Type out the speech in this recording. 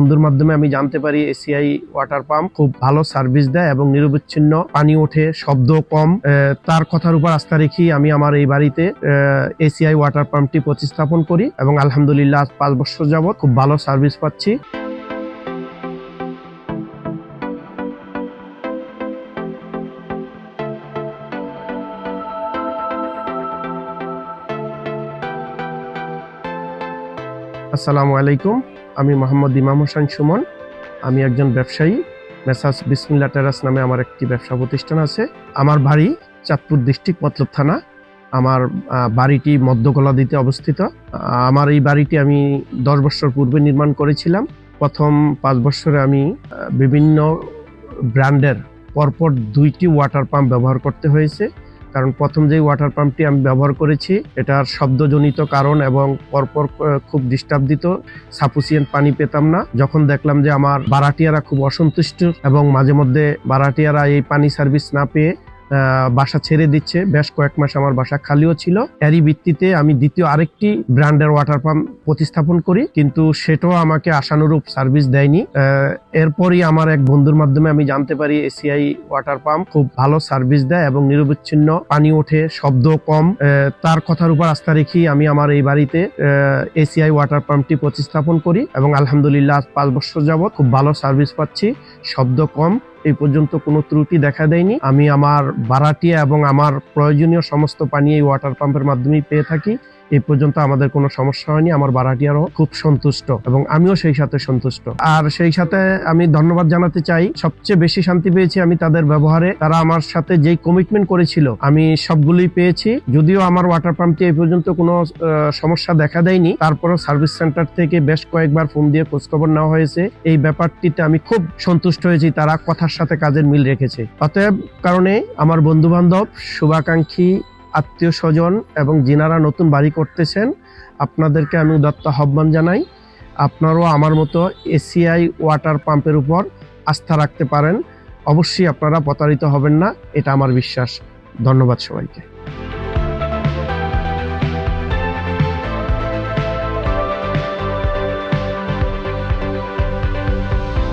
বন্ধুর মাধ্যমে আমি জানতে পারি এসিআই ওয়াটার পাম্প খুব ভালো সার্ভিস দেয় এবং নিরবিচ্ছিন্ন পানি ওঠে, শব্দ কম। তার কথার উপর আস্থা রেখি আমি আমার এই বাড়িতে এসিআই ওয়াটার পাম্পটি প্রতিস্থাপন করি এবং আলহামদুলিল্লাহ পাঁচ বছর যাবত খুব ভালো সার্ভিস পাচ্ছি। আসসালামু আলাইকুম, আমি মোহাম্মদ ইমাম হোসেন সুমন। আমি একজন ব্যবসায়ী মেসাস বিসমিল্লা টেরাস নামে আমার একটি ব্যবসা প্রতিষ্ঠান আছে। আমার বাড়ি চাঁদপুর ডিস্ট্রিক্ট মতলব থানা। আমার বাড়িটি মধ্যগলাদিতে অবস্থিত। আমার এই বাড়িটি আমি দশ বছর পূর্বে নির্মাণ করেছিলাম। প্রথম পাঁচ বছরে আমি বিভিন্ন ব্র্যান্ডের পরপর দুইটি ওয়াটার পাম্প ব্যবহার করতে হয়েছে। কারণ প্রথম যে ওয়াটার পাম্পটি আমি ব্যবহার করেছি, এটার শব্দজনিত কারণ এবং পরপর খুব ডিস্টার্ব দিত, সাফিসিয়েন্ট পানি পেতাম না। যখন দেখলাম যে আমার বারাটিয়ারা খুব অসন্তুষ্ট এবং মাঝে মধ্যে বারাটিয়ারা এই পানি সার্ভিস না পেয়ে বাসা ছেড়ে দিচ্ছে। বেশ কয়েক মাস আমার বাসা খালিও ছিল। এরই ভিত্তিতে আমি দ্বিতীয় আরেকটি ব্র্যান্ডের ওয়াটার পাম্প প্রতিস্থাপন করি, কিন্তু সেটাও আমাকে আশানুরূপ সার্ভিস দেয়নি। এরপরই আমার এক বন্ধুর মাধ্যমে আমি জানতে পারি এসিআই ওয়াটার পাম্প খুব ভালো সার্ভিস দেয় এবং নিরবিচ্ছিন্ন, পানি ওঠে, শব্দ কম। তার কথার উপর আস্থা রেখেই আমি আমার এই বাড়িতে এসিআই ওয়াটার পাম্পটি প্রতিস্থাপন করি এবং আলহামদুলিল্লাহ পাঁচ বছর যাবত খুব ভালো সার্ভিস পাচ্ছি। শব্দ কম এই পর্যন্ত কোনো ত্রুটি দেখা দেয়নি। আমি আমার বারাটিয়া এবং আমার প্রয়োজনীয় সমস্ত পানি এই ওয়াটার পাম্পের মাধ্যমেই পেয়ে থাকি। এই পর্যন্ত আমাদের কোনো সমস্যা হয়নি। আমার বারাটিয়ারও খুব সন্তুষ্ট এবং আমিও সেই সাথে সন্তুষ্ট। আর সেই সাথে আমি ধন্যবাদ জানাতে চাই। সবচেয়ে বেশি শান্তি পেয়েছি আমি তাদের ব্যবহারে। তারা আমার সাথে যেই কমিটমেন্ট করেছিল, আমি সবগুলোই পেয়েছি। যদিও আমার ওয়াটার পাম্পটি এই পর্যন্ত কোনো সমস্যা দেখা দেয়নি। তারপরও সার্ভিস সেন্টার থেকে বেশ কয়েকবার ফোন দিয়ে খোঁজখবর নেওয়া হয়েছে। এই ব্যাপারটিতে আমি খুব সন্তুষ্ট হয়েছি। তারা কথার সাথে কাজের মিল রেখেছে। অতএব কারণে আমার বন্ধু বান্ধব শুভাকাঙ্ক্ষী আত্মীয় স্বজন এবং যিনারা নতুন বাড়ি করতেছেন, আপনাদেরকে আমি উদাত্ত আহ্বান জানাই। আপনারাও আমার মতো এসিআই ওয়াটার পাম্পের উপর আস্থা রাখতে পারেন। অবশ্যই আপনারা প্রতারিত হবেন না, এটা আমার বিশ্বাস। ধন্যবাদ সবাইকে।